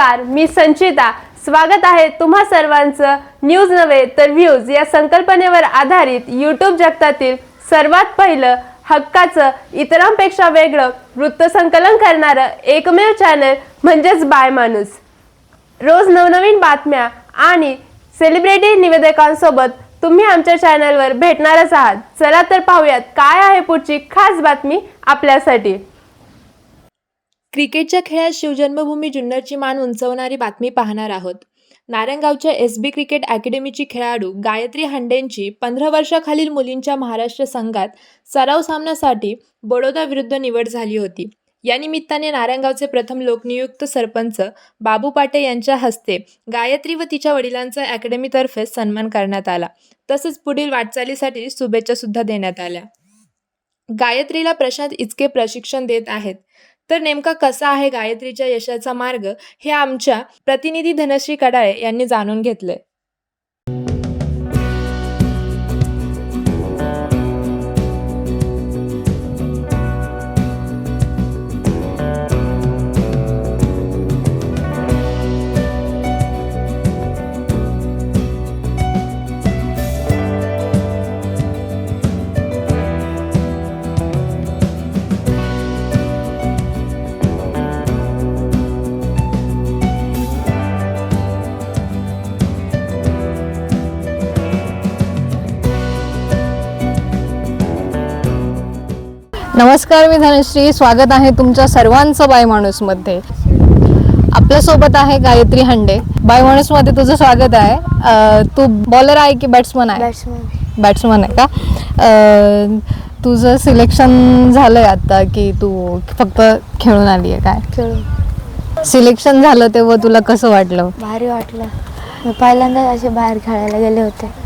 नमस्कार मी संचिता. स्वागत आहे तुम्हा सर्वांचं न्यूज नव्हे तर व्ह्यूज या संकल्पनेवर आधारित यूट्यूब जगतातील सर्वात पहिलं हक्काचं इतरांपेक्षा वेगळं वृत्तसंकलन करणारं एकमेव चॅनल म्हणजेच बाय माणूस. रोज नवनवीन बातम्या आणि सेलिब्रिटी निवेदकांसोबत तुम्ही आमच्या चॅनलवर भेटणारच आहात. चला तर पाहूयात काय आहे पुढची खास बातमी आपल्यासाठी. क्रिकेटच्या खेळात शिवजन्मभूमी जुन्नरची मान उंचवणारी बातमी पाहणार आहोत. नारायणगावच्या एस बी क्रिकेट अकॅडमीची खेळाडू गायत्री हंडेंची पंधरा वर्षाखालील मुलींच्या महाराष्ट्र संघात सराव सामन्यासाठी बडोदा विरुद्ध निवड झाली होती. या निमित्ताने नारायणगावचे प्रथम लोकनियुक्त सरपंच बाबू पाटे यांच्या हस्ते गायत्री व तिच्या वडिलांचा अकॅडमीतर्फे सन्मान करण्यात आला. तसेच पुढील वाटचालीसाठी शुभेच्छा सुद्धा देण्यात आल्या. गायत्रीला प्रशांत इचके प्रशिक्षण देत आहेत. तर नेमका कसा आहे गायत्रीच्या यशाचा मार्ग हे आमच्या प्रतिनिधी धनश्री कडाळे यांनी जाणून घेतलंय. नमस्कार मी धनश्री. स्वागत आहे तुमच्या सर्वांचं बाय माणूसमध्ये. आपल्यासोबत आहे गायत्री हंडे. बाय माणूसमध्ये तुझं स्वागत आहे. तू बॉलर आहे की बॅट्समन आहे? बॅट्समन आहे का? अं, तुझं सिलेक्शन झालंय आता की तू फक्त खेळून आली आहे काय? खेळून. सिलेक्शन झालं तेव्हा तुला कसं वाटलं? भारी वाटलं. मी पहिल्यांदा असे बाहेर खेळायला गेले होते.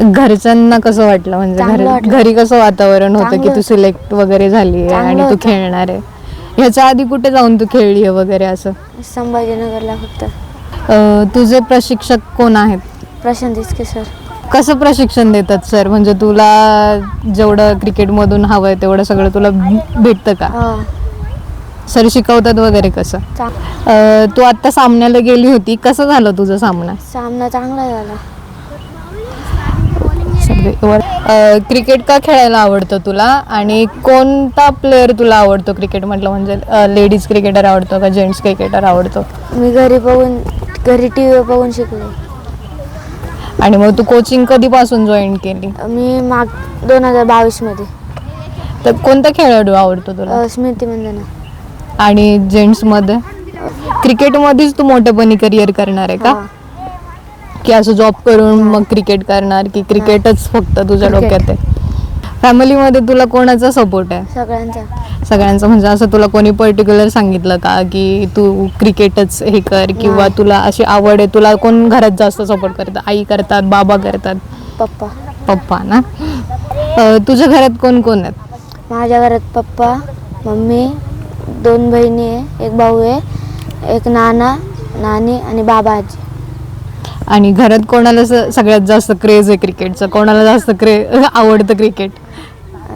घरच्यांना कसं वाटलं? म्हणजे चांगलं घरी वाटलं. घरी कसं वातावरण होतं की चांगलं तू. सिलेक्ट वगैरे झाली आहे चांगलं आणि तू होतं. खेळणार आहे? ह्याच्या आधी कुठे जाऊन तू खेळली आहे वगैरे असं? संभाजीनगरला फक्त. अ, तुझे प्रशिक्षक कोण आहेत? प्रशांत इचके सर. कसं प्रशिक्षण देतात सर? म्हणजे तुला जेवढं क्रिकेटमधून हवंय तेवढं सगळं तुला भेटतं का? हा. सर शिकवतात वगैरे कसं? चा- अ, तू आत्ता सामन्याला गेली होती. कसं झालं तुझं सामना? सामना चांगला झाला. क्रिकेट का खेळायला आवडतं तुला? आणि कोणता प्लेअर तुला आवडतो क्रिकेट म्हटलं म्हणजे लेडीज क्रिकेटर आवडतो का जेंट्स क्रिकेटर आवडतो? मी घरी बघून घरी टी व्ही बघून शिकले. आणि मग तू कोचिंग कधीपासून जॉईन केली? मी माग दोन हजार बावीसमध्ये तर कोणता खेळाडू आवडतो तुला? स्मृती मंदना. आणि जेंट्समध्ये क्रिकेटमध्येच तू मोठेपणी करिअर करणार आहे का. की असं जॉब करून मग क्रिकेट करणार की क्रिकेटच फक्त तुझ्या. डोक्यात आहे. फॅमिलीमध्ये तुला कोणाचा सपोर्ट आहे? सगळ्यांचा. सगळ्यांचं. म्हणजे असं तुला कोणी पर्टिक्युलर सांगितलं का की तू क्रिकेटच हे कर किंवा नाही. तुला अशी आवड आहे? तुला कोण घरात जास्त सपोर्ट करतं? आई करतात बाबा करतात? पप्पा. पप्पा ना? अं, तुझ्या घरात कोण कोण आहेत? माझ्या घरात पप्पा मम्मी दोन बहिणी आहे एक भाऊ आहे एक नाना नानी आणि बाबा आजी. आणि घरात कोणाला स- सगळ्यात जास्त क्रेज आहे क्रिकेटचं कोणाला जास्त क्रे आवडतं क्रिकेट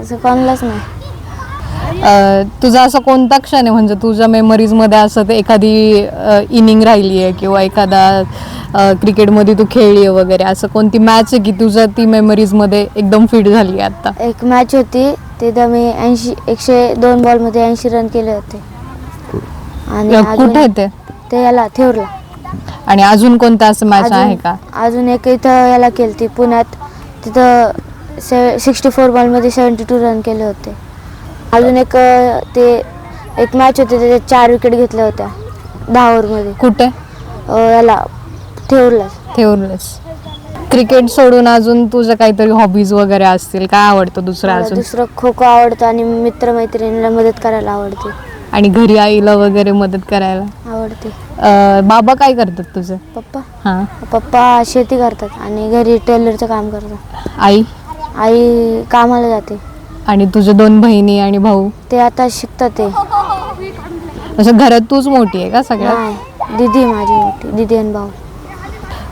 असं कोणालाच नाही. तुझा असा कोणता क्षण आहे? म्हणजे तुझ्या मेमरीजमध्ये असं ते एखादी इनिंग राहिली आहे किंवा एखादा अं, क्रिकेटमध्ये तू खेळली आहे वगैरे? असं कोणती मॅच आहे की तुझ्या ती मेमरीजमध्ये एकदम फिट झाली आहे आता? एक मॅच होती तिथं मी ऐंशी एकशे दोन बॉलमध्ये ऐंशी रन केले होते. आणि कुठे आहे ते? ते याला थेवरला. आणि अजून कोणता असं अजून- आहे का? अजून एक इथं याला केली पुण्यात. तिथं से सिक्स्टी फोर बॉलमध्ये सेवन्टी टू रन केले होते. अजून एक अं, ते एक मॅच होती त्याच्यात चार विकेट घेतल्या होत्या. दहा ओव्हरमध्ये कुठे? अं, याला थेवरला ठेवलंच क्रिकेट सोडून अजून तुझं काहीतरी हॉबीज वगैरे असतील? काय आवडतं दुसरं अजून? दुसरं खो खो आवडतं आणि मित्रमैत्रिणीला मदत करायला आवडते. आणि घरी आईला वगैरे मदत करायला? आवडते. अं, बाबा काय करतात तुझे? पप्पा? हां. पप्पा शेती करतात आणि घरी टेलरचं काम करतात. आई? आई कामाला जाते. आणि तुझे दोन बहिणी आणि भाऊ? ते आता शिकतात ते. असं घरात तूच मोठी आहे का सगळ्यात? नाही दिदी माझी मोठी. दिदी आणि भाऊ.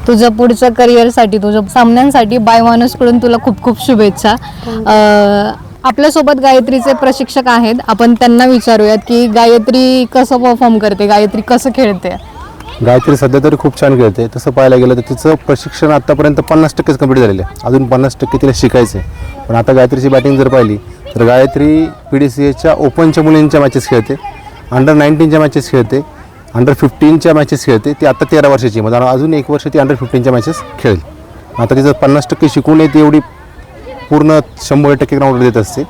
तुझ्या पुढच्या करिअरसाठी तुझ्या सामन्यांसाठी बाय माणूसकडून तुला खूप खूप शुभेच्छा. अं, आपल्यासोबत गायत्रीचे प्रशिक्षक आहेत. आपण त्यांना विचारूयात की गायत्री कसं परफॉर्म करते गायत्री कसं खेळते? गायत्री सध्या तरी खूप छान खेळते. तसं पाहायला गेलं तर तिचं प्रशिक्षण आत्तापर्यंत पन्नास टक्केच कंप्लीट झालेलं आहे. अजून पन्नास टक्के तिला शिकायचं आहे पण आता गायत्रीची बॅटिंग जर पाहिली तर गायत्री पी डी सी एच्या ओपनच्या मुलींच्या मॅचेस खेळते. अंडर नाईन्टीनच्या मॅचेस खेळते. अंडर फिफ्टीनच्या मॅचेस खेळते. ती आता तेरा वर्षाची म्हणजे अजून एक वर्ष ती अंडर फिफ्टीनच्या मॅचेस खेळेल. आता तिचं पन्नास टक्के शिकून येते एवढी पूर्ण शंभर टक्के ग्राउंड देत असते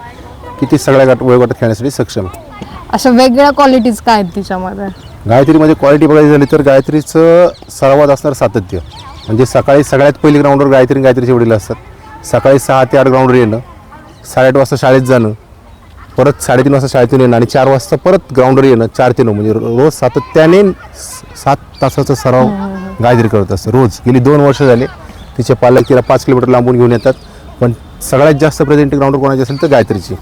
की ती सगळ्या गट वयोगटात खेळण्यासाठी सक्षम. आहे अशा वेगळ्या क्वालिटीज काय आहेत तिच्यामध्ये? गायत्रीमध्ये क्वालिटी बघायची झाली तर गायत्रीचं सर्वात असणारं सातत्य. म्हणजे सकाळी सगळ्यात पहिली ग्राउंडवर गायत्री गायत्रीचे वडील असतात. सकाळी सहा ते आठ ग्राउंडवर येणं साडेआठ वाजता शाळेत जाणं परत साडेतीन वाजता शाळेतून येणं आणि चार वाजता परत ग्राउंडवर येणं चार ते नऊ. म्हणजे रोज सातत्याने सात तासाचा सराव गायत्री करत असते रोज. गेली दोन वर्ष झाले तिचे पालक तिला पाच किलोमीटर लांबून घेऊन येतात पण सगळ्यात जास्त प्रेझेंट ग्राउंडवर कोणाची असेल तर गायत्रीची.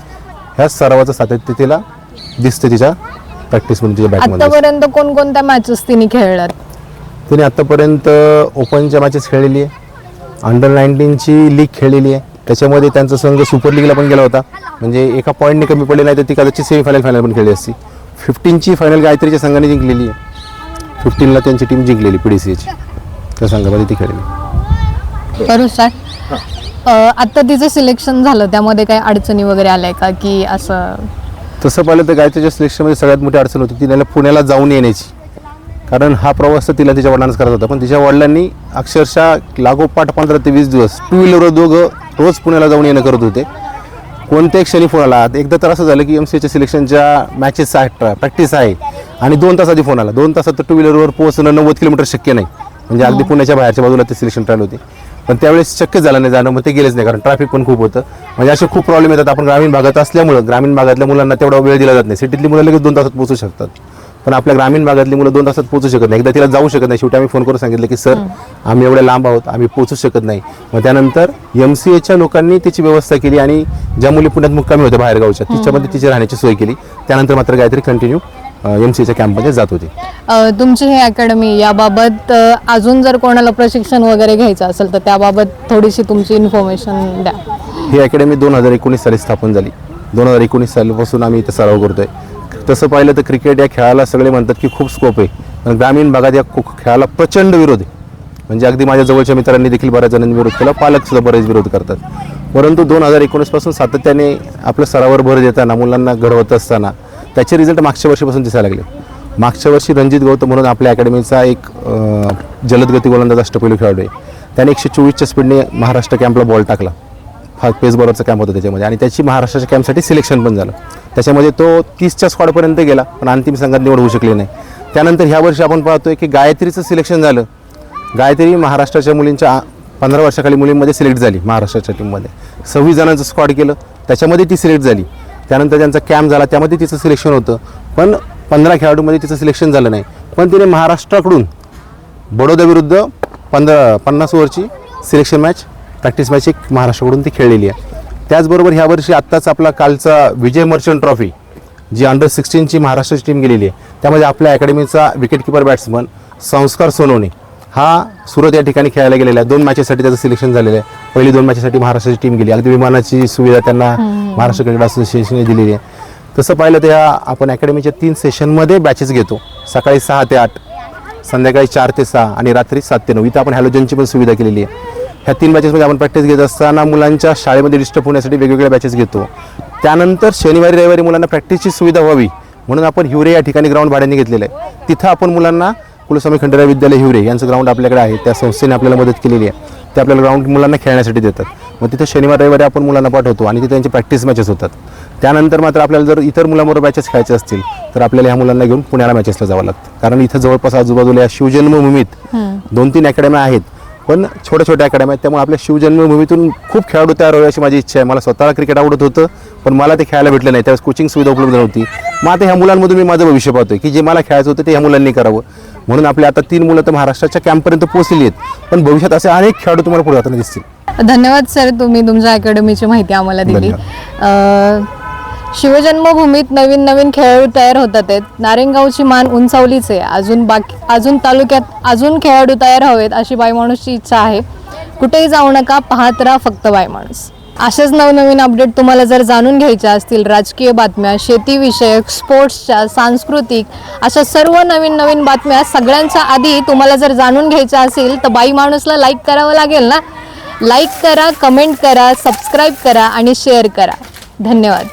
ह्या सरावाचं सातत्य तिला दिसतं तिच्या प्रॅक्टिसमध्ये तिच्या बॅटमध्ये आतापर्यंत कोणकोणत्या मॅचेस तिने खेळल्यात? तिने आत्तापर्यंत ओपनच्या मॅचेस खेळलेली आहे. अंडर नाईन्टीनची लीग खेळलेली आहे. त्याच्यामध्ये त्यांचा संघ सुपर लीगला पण गेला होता. म्हणजे एका पॉईंटने कमी पडले नाही तर ती कदाचित सेमीफायनल फायनल पण खेळली असती. फिफ्टीनची फायनल गायत्रीच्या संघाने जिंकलेली आहे. फिफ्टीनला त्यांची टीम जिंकलेली पी डी सी एची त्या संघामध्ये ती खेळली. करू स्टार्ट आता तिचं सिलेक्शन झालं त्यामध्ये काही अडचणी वगैरे आल्या का की असं? तसं पाहिलं तर गायत्रीच्या सिलेक्शनमध्ये सगळ्यात मोठी अडचण होती तिला पुण्याला जाऊन येण्याची. कारण हा प्रवास तर तिला तिच्या वडिलांनाच करत होता पण तिच्या वडिलांनी अक्षरशः लागोपाठ पंधरा ते वीस दिवस टू व्हीलरवर दोघं रोज पुण्याला जाऊन येणं करत होते. कोणत्याही क्षणी फोन आला. एकदा तर असं झालं की एम सी एच्या सिलेक्शनच्या मॅचेस आहेत प्रॅक्टिस आहे आणि दोन तास आधी फोन आला. दोन तासात तर टू व्हीलरवर पोहोचणं नव्वद किलोमीटर शक्य नाही. म्हणजे अगदी पुण्याच्या बाहेरच्या बाजूला ते सिलेक्शन ट्रायल होते. पण त्यावेळेस शक्य झालं नाही जाणं मग ते गेलेच नाही कारण ट्रॅफिक पण खूप होतं. म्हणजे असे खूप प्रॉब्लेम येतात. आपण ग्रामीण भागात असल्यामुळं ग्रामीण भागातल्या मुलांना तेवढा वेळ दिला जात नाही. सिटीतली मुलं लगेच दोन तासात पोहोचू शकतात. पण आपल्या ग्रामीण भागातली मुलं दोन तासात पोहोचू शकत नाही. एकदा तिला जाऊ शकत नाही. शेवटी आम्ही फोन करून सांगितलं की सर आम्ही एवढे लांब आहोत. आम्ही पोहोचू शकत नाही. मग त्यानंतर एम सी एच्या लोकांनी त्याची व्यवस्था केली आणि ज्या मुली पुण्यात मुक्कामी होत्या बाहेरगावच्या तिच्यामध्ये तिची राहण्याची सोय केली. त्यानंतर मात्र काहीतरी कंटिन्यू एम सी एच्या कॅम्पमध्ये जात होती. अ, तुमची ही अकॅडमी याबाबत अ, अजून जर कोणाला प्रशिक्षण वगैरे घ्यायचं असेल तर त्याबाबत थोडीशी तुमची इन्फॉर्मेशन द्या. ही अकॅडमी दोन हजार एकोणीस साली स्थापन झाली. दोन हजार एकोणीस सालापासून आम्ही इथं सराव करतोय. तसं पाहिलं तर क्रिकेट या खेळाला सगळे म्हणतात की खूप स्कोप आहे. पण ग्रामीण भागात या खो- खेळाला प्रचंड विरोध आहे. म्हणजे अगदी माझ्या जवळच्या मित्रांनी देखील बऱ्याच जणांनी विरोध केला. पालक सुद्धा बरेच विरोध करतात. परंतु दोन हजार एकोणीसपासून सातत्याने आपल्या सरावर भर देताना मुलांना घडवत असताना त्याचे रिझल्ट मागच्या वर्षीपासून दिसायला लागले. मागच्या वर्षी रणजित गौतम म्हणून आपल्या अकॅडमीचा एक जलदगती जलद गोलंदाज अष्टपैलू खेळाडू आहे. त्याने एकशे चोवीसच्या स्पीडने महाराष्ट्र कॅम्पला बॉल टाकला. हा पेस बॉलरचा कॅम्प होता त्याच्यामध्ये. आणि त्याची महाराष्ट्राच्या कॅम्पसाठी सिलेक्शन पण झालं. त्याच्यामध्ये तो तीसच्या स्क्वॉडपर्यंत गेला पण अंतिम संघात निवड होऊ शकली नाही. त्यानंतर ह्या वर्षी आपण पाहतोय की गायत्रीचं सिलेक्शन झालं. गायत्री महाराष्ट्राच्या मुलींच्या पंधरा वर्षाखाली मुलींमध्ये सिलेक्ट झाली महाराष्ट्राच्या टीममध्ये सव्वीस जणांचं स्क्वॉड केलं. त्याच्यामध्ये ती सिलेक्ट झाली. त्यानंतर त्यांचा कॅम्प झाला त्यामध्ये तिचं सिलेक्शन होतं. पण पंधरा खेळाडूमध्ये तिचं सिलेक्शन झालं नाही. पण तिने महाराष्ट्राकडून बडोद्याविरुद्ध पंधरा पन्नास ओव्हरची सिलेक्शन मॅच प्रॅक्टिस मॅच एक महाराष्ट्राकडून ती खेळलेली आहे. त्याचबरोबर ह्या वर्षी आत्ताच आपला कालचा विजय मर्चंट ट्रॉफी जी अंडर सिक्स्टीनची महाराष्ट्राची टीम गेलेली आहे. त्यामध्ये आपल्या अकॅडमीचा विकेटकीपर बॅट्समन संस्कार सोनवणे. हा सुरत या ठिकाणी खेळायला गेलेला आहे. दोन मॅचेससाठी त्याचं सिलेक्शन झालेलं आहे. पहिली दोन मॅचेससाठी महाराष्ट्राची टीम गेली. अगदी विमानाची सुविधा त्यांना महाराष्ट्र क्रिकेट असोसिएशनने दिलेली आहे. तसं पाहिलं तर आपण अकॅडमीच्या तीन सेशनमध्ये बॅचेस घेतो. सकाळी सहा ते आठ संध्याकाळी चार ते सहा आणि रात्री सात ते नऊ. इथं आपण हॅलोजनची पण सुविधा केलेली आहे. ह्या तीन बॅचेसमध्ये आपण प्रॅक्टिस घेत असताना मुलांच्या शाळेमध्ये डिस्टर्ब होण्यासाठी वेगवेगळ्या बॅचेस घेतो. त्यानंतर शनिवारी रविवारी मुलांना प्रॅक्टिसची सुविधा व्हावी. म्हणून आपण हिवरे या ठिकाणी ग्राउंड भाड्याने घेतलेलं आहे. तिथं आपण मुलांना कुलस्वामी खंडेराव विद्यालय हिवरे यांचं ग्राउंड आपल्याकडे आहे. त्या संस्थेने आपल्याला मदत केलेली आहे. ते आपल्याला ग्राउंड मुलांना खेळण्यासाठी देतात. मग तिथं शनिवार रविवारी आपण मुलांना पाठवतो आणि तिथे त्यांची प्रॅक्टिस मॅचेस होतात. त्यानंतर मात्र आपल्याला जर इतर मुलांबरोबर मॅचेस खेळायचे असतील तर आपल्याला ह्या मुलांना घेऊन पुण्याला मॅचेसला जावं लागतं. कारण इथं जवळपास आजूबाजूला या शिवजन्मभूमीत दोन तीन अकॅडम्या आहेत. पण छोट्या छोट्या अकॅडम्या आहेत. त्यामुळे आपल्या शिवजन्मभूमीतून खूप खेळाडू तयार व्हावे अशी माझी इच्छा आहे. मला स्वतःला क्रिकेट आवडत होतं पण मला ते खेळायला भेटलं नाही. त्यावेळेस कोचिंग सुविधा उपलब्ध नव्हती. मग आता ह्या मुलांमधून मी माझं भविष्य पाहतोय की जे मला खेळायचं होतं ते ह्या मुलांनी करावं. म्हणून आपल्या आता तीन मुलं तर महाराष्ट्राच्या कॅम्पपर्यंत पोहोचलेली आहेत. पण भविष्यात असे अनेक खेळाडू तुम्हाला पुढे जाताना दिसतील. धन्यवाद सर तुम्ही तुमच्या अकॅडमीची माहिती आम्हाला दिली. शिवजन्मभूमीत नवीन नवीन खेळाडू तयार होतात आहेत. नारेंगावची मान उंचावलीच आहे. अजून बाकी अजून तालुक्यात अजून खेळाडू तयार हवेत अशी बाई माणूसची इच्छा आहे. कुठेही जाऊ नका पाहत राहा फक्त बाई माणूस. अशाच नवनवीन अपडेट तुम्हाला जर जाणून घ्यायच्या असतील राजकीय बातम्या शेतीविषयक स्पोर्ट्सच्या सांस्कृतिक अशा सर्व नवीन नवीन बातम्या सगळ्यांच्या आधी तुम्हाला जर जाणून घ्यायच्या असेल तर बाई माणूसला लाईक करावं लागेल ना? लाईक करा कमेंट करा सबस्क्राईब करा आणि शेअर करा. धन्यवाद.